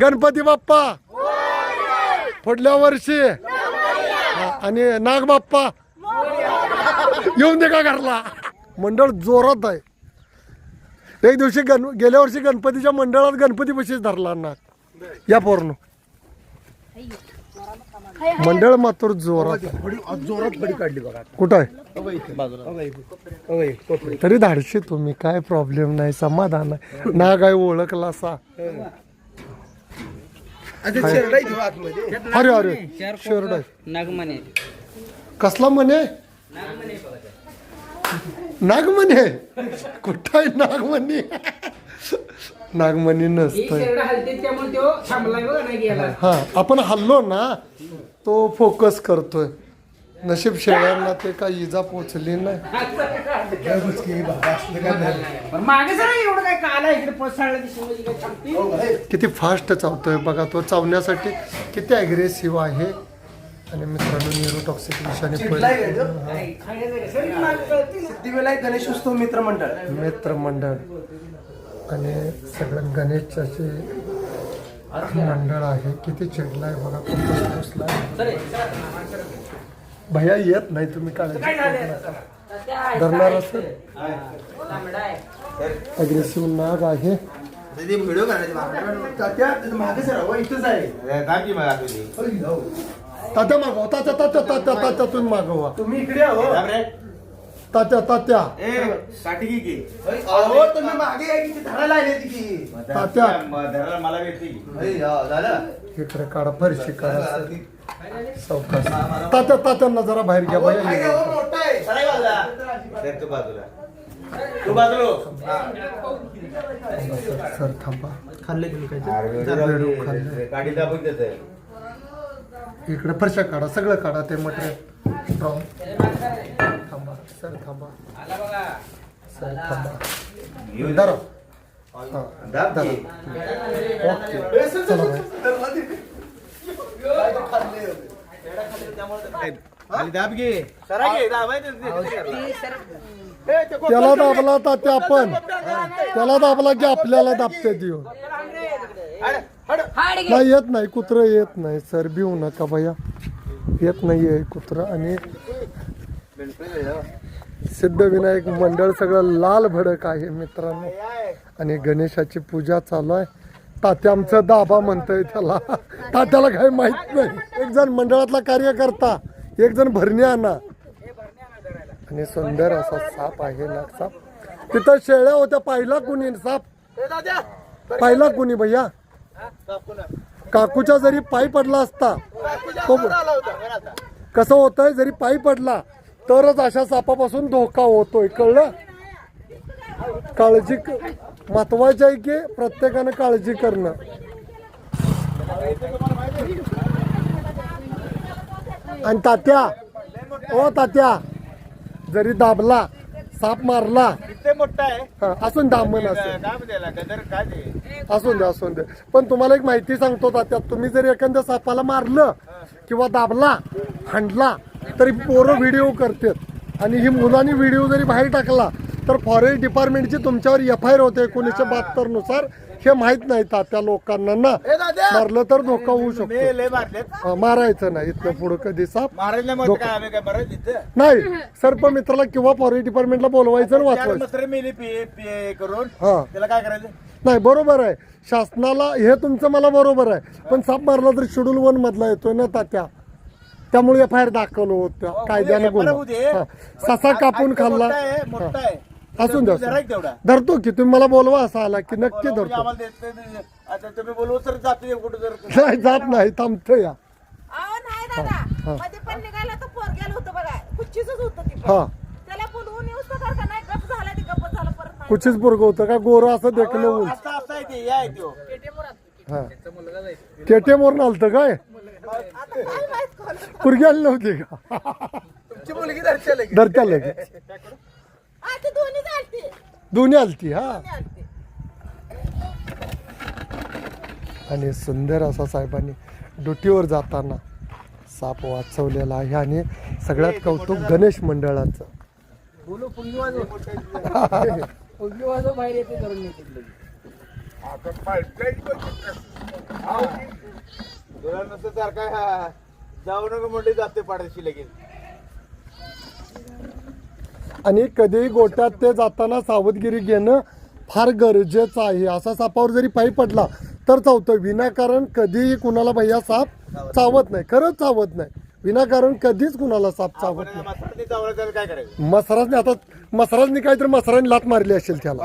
गणपती बाप्पा. पुढल्या वर्षी. आणि नाग बाप्पा. येऊन दे का घरला. मंडळ जोरात आहे. एक दिवशी गण गेल्या वर्षी गणपतीच्या मंडळात गणपती बशीच धरला नाग. या पोरनो. मंडळ मात्र जोरात जोरात काढली बघा कुठं आहे? तरी धाडशी तुम्ही. काय प्रॉब्लेम नाही समाधान आहे. नाग आहे ओळखला असा अरे अरे शेरड आहे नागमने. कसला म्हणे? नागमणी कुठं आहे नागमणी नागमणी नसतंय. हलते त्यामुळे तो थांबलाय बघा नाही गेला. हा आपण हल्लो ना तो फोकस करतोय. नशीब शेळ्यांना ते काही इजा पोचली नाही. पण मागे जरा एवढं काय काला इकडे पसरला दिसली म्हणजे काय थांबते किती फास्ट चावतोय बघा तो. चावण्यासाठी किती अग्रेसिव्ह आहे. आणि मित्रांनो न्यूरोटॉक्सिक विषाने गणेश उत्सव मित्र मंडळ मित्रमंडळ. आणि सगळं गणेशाचे मंडळ आहे. किती चिडलाय बघा. खूप बसलाय भैया येत नाही तुम्ही नका. धरणार असेल? अग्रेसिव्ह नाग आहे. व्हिडिओ तात्या मागे सर अहो, इथंच आहे. तात्या मागवा तात्या तात्या तात्या तात्या तुम्ही मागवा तुम्ही इकडे आहो. तात्या तात्या. अहो तुम्ही मागे धरायला आले की? तात्या. मला भेटली झालं. इकडे काढा फरशी काढा. चौकास तात्या तात्यांना जरा बाहेर घ्या तू बाजूला. तू बाजूला. सर थांबा. खाल्ले. गाडी दाबून देते इकडे फरशा काढा सगळं काढा ते मटेरियल स्ट्रॉंग थांबा. सर थांबा. सर थांबा. धरा. हा, दाब. की. ओके. चला. खाली दाब घे त्याला दाबला तात्या आपण. त्याला दाबला की आपल्याला दाबते देऊ नाही येत नाही कुत्र येत नाही. सर भिवू नका भैया. येत नाहीये कुत्र आणि सिद्धविनायक मंडळ सगळं लाल भडक आहे मित्रांनो. आणि गणेशाची पूजा चालू आहे. तात्या आमचं दाबा म्हणतंय त्याला. तात्याला काही माहीत नाही. एक जण मंडळातला कार्यकर्ता एक जण भरणी आणा. आणि सुंदर असा साप आहे नाग साप तिथं शेळ्या होत्या पाहिला कुणी साप? पाहिला कुणी भैया? काकूच्या जरी पाय पडला असता तो कसं होतंय? जरी पायी पडला तरच अशा सापापासून धोका होतोय. कळलं? काळजी महत्वाची आहे की प्रत्येकानं काळजी करणं. आणि तात्या ओ तात्या जरी दाबला साप मारला हा, असून दामन असं दाब काय ते? असून द्या असून द्या पण तुम्हाला एक माहिती सांगतो त्यात तुम्ही जर एखाद्या सापाला मारलं किंवा दाबला हाणला तरी पोरं व्हिडिओ करतात. आणि ही मुलांनी व्हिडिओ जरी बाहेर टाकला तर फॉरेस्ट डिपार्टमेंटची तुमच्यावर एफ आय आर होते एकोणीसशे बहात्तरनुसार हे माहीत नाही त्या लोकांना ना. मारलं तर धोका होऊ शकतो. मारायचं नाही. इथनं पुढं कधी साप नाही सर्प मित्राला किंवा फॉरेस्ट डिपार्टमेंटला बोलवायचं वाचवायचं. करून. हा. त्याला काय करायचं? नाही बरोबर आहे. शासनाला हे तुमचं मला बरोबर आहे. पण साप मारला तर शेड्यूल वन मधला येतोय ना तात्या त्यामुळे एफ आय आर दाखल होत्या. कायद्याने गुन्हा. ससा कापून खाल्ला. असून द्या जरा एक तेवढा. धरतो की तुम्ही मला बोलवा असा आला की नक्की बोलवा, धरतो. आम्हाला देत नाही. आता तुम्ही बोलवू तर जातो कुठं जर नाही जात नाही थांबतो या. अहो नाही दादा. मध्ये पण निघाला तर पोर गेलं होतं बघा. कुच्चीच होतं ती हा. त्याला बोलवून येऊस तर का. नाही गप झाला ती गप्प झालं परत नाही. कुठीच पोरग होतं का? गोरं असं देखणं होऊन. असं असं आहे ते या आहे त्यो हा. केटे मोरून आलतं काय? आता काय माहीत कोण पुरगी आली नव्हती का? तुमची मुलगी दर्शल धरत्या लगेच. आ ती दोन्ही दोन्ही आलती हा. आणि सुंदर असा साहेबांनी ड्युटीवर जाताना साप वाचवलेला आहे आणि सगळ्यात कौतुक गणेश मंडळाचं. बोलो पुंगी वाजव. पुंगी वाजव बाहेर येते करून येते आता पाहिजे तुला नुसतं सारखा जाऊ नको म्हणली जाते पाडशी लगेच आणि कधीही गोट्यात ते जाताना सावधगिरी घेणं फार गरजेचं आहे. असा सापावर जरी पायी पडला तर चावतं विनाकारण कधीही कुणाला भैया साप चावत नाही. खरंच चावत नाही. विनाकारण कधीच कुणाला साप चावत नाही. तर काय मसराजने आता मसराजने काहीतरी मसराने लात मारली असेल त्याला.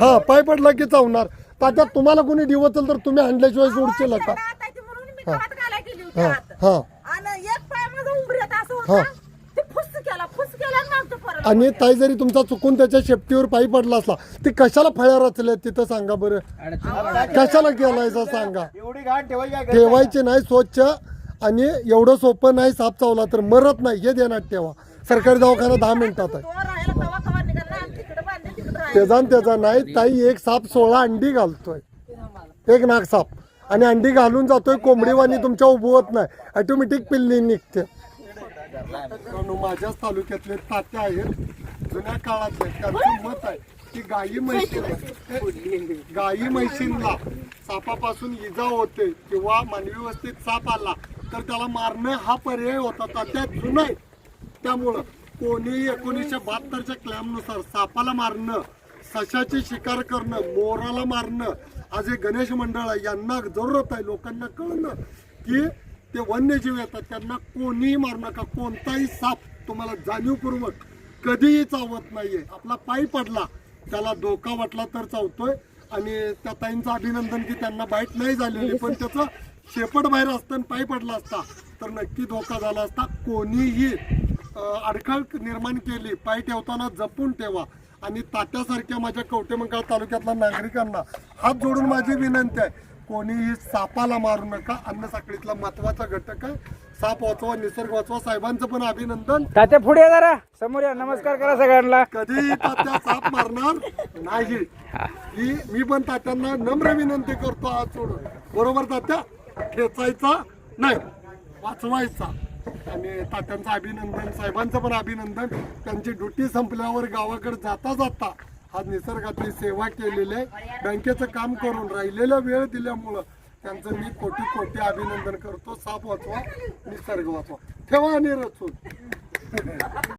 हा पाय पडला की चावणार. तात्यात तुम्हाला कोणी डिवचल तर तुम्ही हाणल्याशिवाय सोडशील का? एवढा आता ते म्हणून मी गावात घालायला गेली होती हा. हा. आणि एक पाय माझा उमरीत असं हा. होता ते फुस केला फुस केला आणि ताई जरी तुमचा चुकून त्याच्या शेपटीवर पायी पडला असला ते कशाला फळ्या रचल्या तिथं सांगा बरं? कशाला केलायचा सांगा? एवढी घाण ठेवायची नाही स्वच्छ आणि एवढं सोपं नाही साप चावला तर मरत नाही हे ध्यानात ठेवा. सरकारी दवाखाना दहा मिनिटात आहे. त्याचा त्याचा नाही ताई एक साप सोळा अंडी घालतोय. एक नाग साप आणि अंडी घालून जातोय कोंबडीवाणी तुमच्या उभवत नाही. ऑटोमॅटिक पिल्ली निघते. मित्रांनो, माझ्याच तालुक्यातले तात्या आहेत. जुन्या काळातले त्यांचं मत आहे की गायी म्हैशीला गायी म्हैशींना सापापासून इजा होते किंवा मानवी वस्तीत साप आला तर त्याला मारणं हा पर्याय होता. तात्या जुना आहे. त्यामुळं कोणीही एकोणीसशे बहात्तरच्या क्लॅमनुसार सापाला मारणं सशाची शिकार करणं मोराला मारणं आज हे गणेश मंडळ आहे यांना जरूरत आहे. लोकांना कळणं की ते वन्यजीव येतात. त्यांना कोणीही मारू नका. कोणताही साप तुम्हाला जाणीवपूर्वक कधीही चावत नाहीये. आपला पाय पडला त्याला धोका वाटला तर चावतोय. आणि त्या ताईंचं अभिनंदन की त्यांना बाईट नाही झालेली पण त्याचं शेपट बाहेर असतं आणि पाय पडला असता तर नक्की धोका झाला असता. कोणीही अडखळ निर्माण केली पाय ठेवताना जपून ठेवा. आणि तात्यासारख्या माझ्या कवटेमंकाळ तालुक्यातल्या नागरिकांना हात जोडून माझी विनंती आहे. कोणीही सापाला मारू नका. अन्न साखळीतला महत्त्वाचा घटक आहे. साप वाचवा निसर्ग वाचवा. साहेबांचं पण अभिनंदन. तात्या पुढे या जरा. समोर या. नमस्कार करा सगळ्यांना. कधीही तात्या साप मारणार नाही. ही मी पण तात्यांना नम्र विनंती करतो. हात सोडून. बरोबर तात्या? खेचायचा नाही. वाचवायचा. आणि तात्यांचं अभिनंदन साहेबांचं पण अभिनंदन. त्यांची ड्युटी संपल्यावर गावाकडे जाता जाता आज निसर्गातली सेवा केलेली आहे. बँकेचं काम करून राहिलेला वेळ दिल्यामुळं त्यांचं मी कोटी कोटी अभिनंदन करतो. साप वाचवा निसर्ग वाचवा. ठेवा आणि रचून